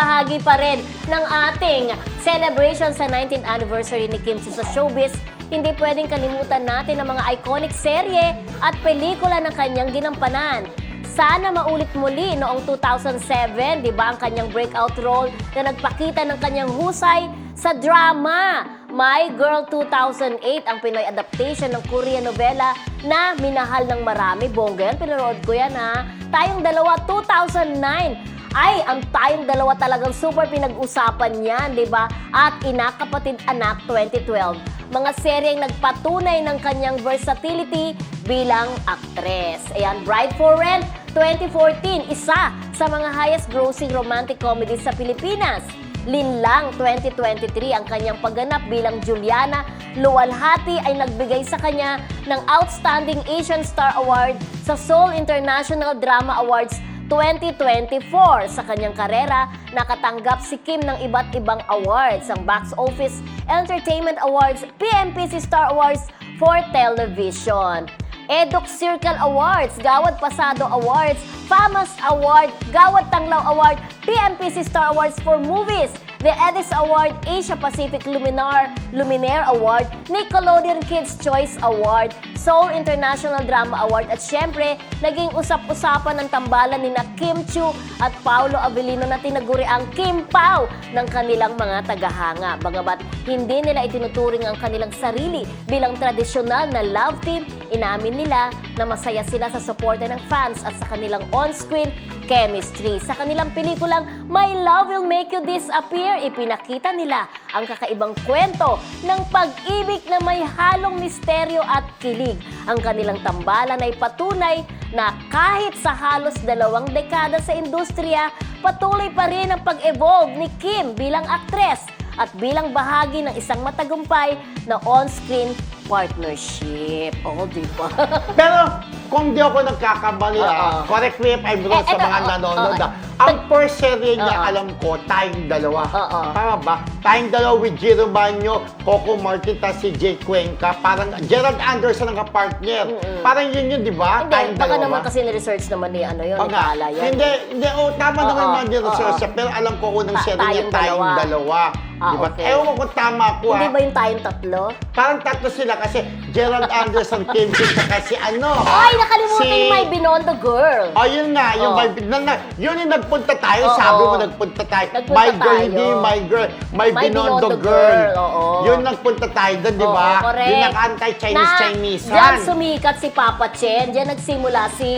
bahagi pa rin ng ating celebration sa 19th anniversary ni Kim sa showbiz. Hindi pwedeng kalimutan natin ang mga iconic serye at pelikula ng kanyang ginampanan. Sana maulit muli noong 2007, di ba, ang kanyang breakout role na nagpakita ng kanyang husay sa drama. My Girl 2008, ang Pinoy adaptation ng Korean novela na minahal ng marami. Bongga yan, pinanood ko yan ha. Tayong dalawa, 2009. Ay, ang tayong dalawa talagang super pinag-usapan yan, di ba? At Inakapatid Anak 2012. Mga seryeng nagpatunay ng kanyang versatility bilang aktres. Ayan, Bride for Rent 2014, isa sa mga highest grossing romantic comedies sa Pilipinas. Linlang 2023 ang kanyang pagganap bilang Juliana Luwalhati ay nagbigay sa kanya ng Outstanding Asian Star Award sa Seoul International Drama Awards 2024. Sa kanyang karera, nakatanggap si Kim ng iba't ibang awards, ang Box Office Entertainment Awards, PMPC Star Awards for Television. Eduk Circle Awards, Gawad Pasado Awards, FAMAS Award, Gawad Tanglaw Award, PMPC Star Awards for Movies, the Edis Award, Asia Pacific Luminar Luminaire Award, Nickelodeon Kids Choice Award, Seoul International Drama Award at syempre, naging usap-usapan ng tambalan ni na Kim Chu at Paolo Avellino na tinaguri ang Kim Pao ng kanilang mga tagahanga. Bagamat hindi nila itinuturing ang kanilang sarili bilang tradisyonal na love team, inamin nila na masaya sila sa suporta ng fans at sa kanilang on-screen chemistry. Sa kanilang pelikulang My Love Will Make You Disappear, ipinakita nila ang kakaibang kwento ng pag-ibig na may halong misteryo at kilig. Ang kanilang tambalan ay patunay na kahit sa halos dalawang dekada sa industriya, patuloy pa rin ang pag-evolve ni Kim bilang aktres at bilang bahagi ng isang matagumpay na on-screen partnership. Oo, di ba? Pero kung di ako nagkakamali, Oo. ah, correct me if I'm wrong Eh, sa eto, mga oo, nanonood. oo. ah. Ang first serye niya, Oo. alam ko, tayong dalawa. Oo. Tama ba? Tayong dalawa with Giro Manyo, Coco Martin, ta si Jay Cuenca. Parang Gerald Anderson ang kapartner. Parang yun yun, di ba? Hindi, Tayong baka dalawa. naman kasi ni-research naman ni ano yun, Oo ni nga. Paala yan. Hindi, hindi, oh, tama Oo, naman man yung oo. research pero alam ko unang Ta- serye niya, tayong tayong dalawa. dalawa. Ah, di ba? okay. Ewan ko kung tama ako Hindi ah. ba yung tayong tatlo? Parang tatlo sila kasi Gerald Anderson, Kim Chiu, saka si ano. Ay, nakalimutan si- yung My Binondo Girl. Oh, yun nga, yung Oh. my, na, na, yun yung nagpunta tayo, Oo. sabi mo nagpunta tayo. Nagpunta my girl, tayo. hindi my girl, my, My Binondo, Binondo girl. Girl, oo. Yun nagpunta tayo doon, di ba? Oo, correct. Yung naka-anti-Chinese, Chinese. Diyan sumikat si Papa Chen. Diyan nagsimula si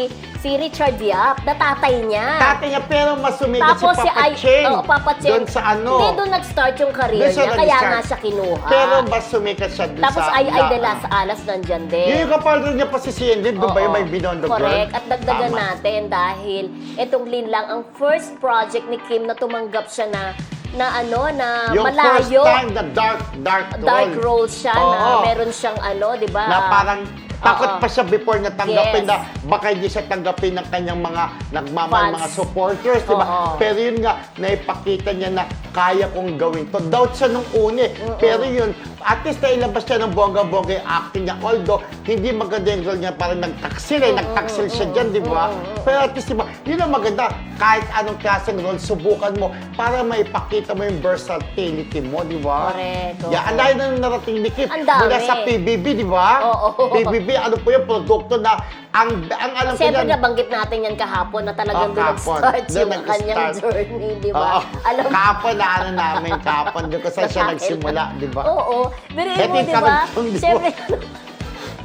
si Richard Yap, na tatay niya. Tatay niya, pero mas sumikat Tapos si Papa Ay- Chen. Oo, Papa Chen. Doon sa ano. Hindi, doon nag-start yung career Doon niya. Kaya nga siya kinuha. Pero mas sumikat siya doon Tapos sa... ay ay la- de las alas nandyan din. Yun yung kapartner niya pa si CND, doon ba yung may Binondo girl? Correct. At dagdagan Tama. natin dahil itong Lin lang ang first project ni Kim na tumanggap siya na na ano na Yung first malayo. time, the dark, dark role. dark role siya na Oo. meron siyang ano, 'di ba? na parang takot pa siya before na tanggapin Yes. na baka hindi siya tanggapin ng kanyang mga nagmamahal mga supporters, di ba? Pero yun nga, naipakita niya na kaya kong gawin to. Doubt siya nung una eh. Pero yun, at least nailabas siya ng bongga-bongga yung acting niya. Although, hindi maganda yung role niya, parang nagtaksil eh. Nagtaksil siya dyan, di ba? Pero at least, di ba, yun ang maganda. Kahit anong klaseng role, subukan mo para maipakita mo yung versatility mo, di ba? Correct, oo. Yeah, ang layo na narating ni Kim. Ang dami. Mula sa PBB, di ba? Oo. PBB, ano po yung produkto na ang ang alam ko Siyempre yan. nabanggit natin yan kahapon na talagang Oh, doon kahapon. nag-start Doon yung nag-start. kanyang journey, di Oo. ba? Alam Kahapon na ano namin, kahapon doon kasi siya Sa akin. nagsimula, di ba? Oo. Pero Ito mo, di ba? Siyempre,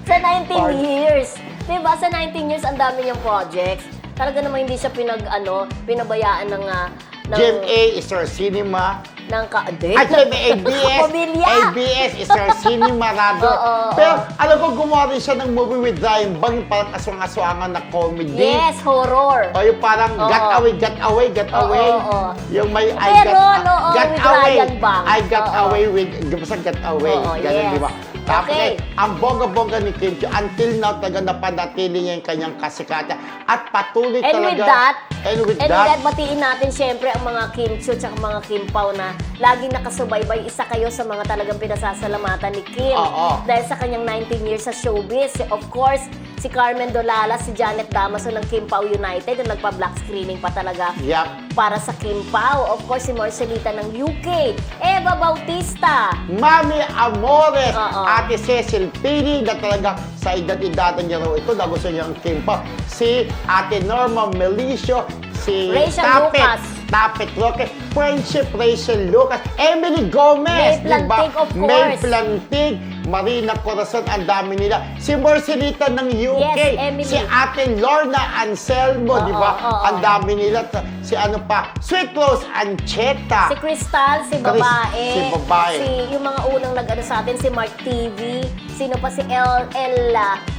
sa 19 Part- years. Di ba? Sa 19 years, ang dami niyang projects. Talaga naman hindi siya pinag, ano, pinabayaan ng, ah, ng, GMA, Star Cinema. Ng ka, di, At GMA, ABS. Pamilya. ABS, Star Cinema, Radar. Oo, oo, Pero alam ko, gumawa rin siya ng movie with Ryan Bang, yung parang aswang-aswangan na comedy. Yes, horror. O yung parang Oo. Got Away, Got Away, Got Oo, Away. oo. Yung may Pero, I Got, no, oo, got with Away. Ryan Bang. I Got Oo. Away with, basta Got Away. Oo, Ganun, yes. di ba? Tapos Okay. eh, ang bongga-bongga ni Kim Chiu, until now talaga napanatili niya yung kanyang kasikatan. At patuloy And talaga. with that, and with and that, with that, batiin natin syempre ang mga Kim Chiu at mga Kim Pao na laging nakasubaybay. Isa kayo sa mga talagang pinasasalamatan ni Kim. Oo. Dahil sa kanyang 19 years sa showbiz. Of course, si Carmen Dolala, si Janet Damaso ng Kim Pao United, yung nagpa-black screening pa talaga Yup. para sa Kim Pao. Of course, si Marcelita ng UK. Eva Bautista. Mami Amores, Oo. Ate Cecil Pini, na talaga sa edad-edad niya raw ito, na gusto niya ang Kim Pao. Si Ate Norma Melicio, si Rachel Tapet, Lucas. Tapet Roque, Friendship Rachel Lucas, Emily Gomez, May Plantig, diba? of May course. Plantig, Marina Corazon, ang dami nila. Si Marcelita ng UK, Yes, Emily. si Ate Lorna Anselmo, Oo, di ba? oo. Ang dami nila. Si ano pa, Sweet Rose Ancheta. Si Crystal, si Chris- babae. si babae. Si, yung mga unang nag-ano sa atin, si Mark TV. Sino pa si L, L,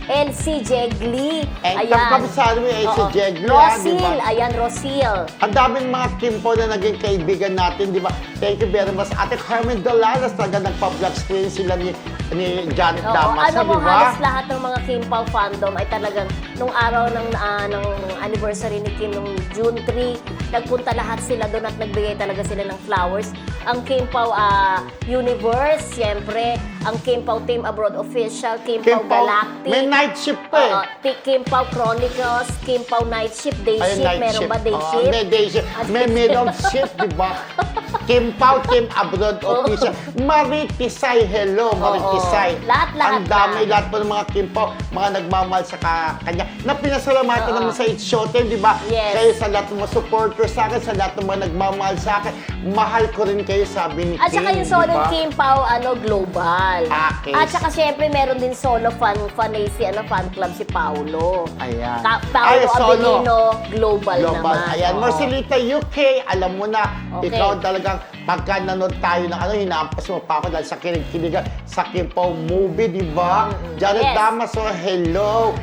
ah, LC Jegli. Eh, Ayan. kabisado mo yung LC Oo. Jegli, ah, di ba? Rosil, ayan, Rosil. Ang daming mga Kimpo na naging kaibigan natin, di ba? Thank you very much. Ate Carmen Dolalas, talaga nagpa-vlog screen sila ni, ni Janet Oo, Damas, ano di mo, ba? halos lahat ng mga Kim Pao fandom ay talagang nung araw ng, ah, ng anniversary ni Kim, nung June 3, nagpunta lahat sila doon at nagbigay talaga sila ng flowers. Ang Kim Pao ah, Universe, siyempre, ang Kim Pao Team Abroad Official, Kim, Kim Pao Pao, Galactic. may night shift pa eh. Oo, Ti- Kim Pao Chronicles, Kim Pao Night Shift, Day Ay, Shift, meron shift. ba Day Oo, Shift? May day shift. May middle shift, di ba? Kim Pao, Team Abroad Official. Maritisay, hello, Maritisay. Lahat-lahat Ang dami, lahat po ng mga Kim Pao, mga nagmamahal sa ka- kanya. Na pinasalamatan naman sa It's Showtime, di ba? Yes. Kayo sa lahat ng mga supporters sa akin, sa lahat ng mga nagmamahal sa akin, mahal ko rin kayo, sabi ni At saka Kim, yung solo di ba? Kim Pao, ano, global. Okay. At saka syempre, meron din solo fan, fan eh, si, ano, fan club si Paolo. Ayan. Ta- Paolo Ay, solo. Abilino, global, Global. naman. Ayan, Oo. Marcelita UK, alam mo na, Okay. ikaw talagang pagka nanood tayo ng ano, hinaampas mo pa ako dahil sa kinig-kinigan sa Kim Pao movie, di ba? Mm, Janet yes. Damaso, hello.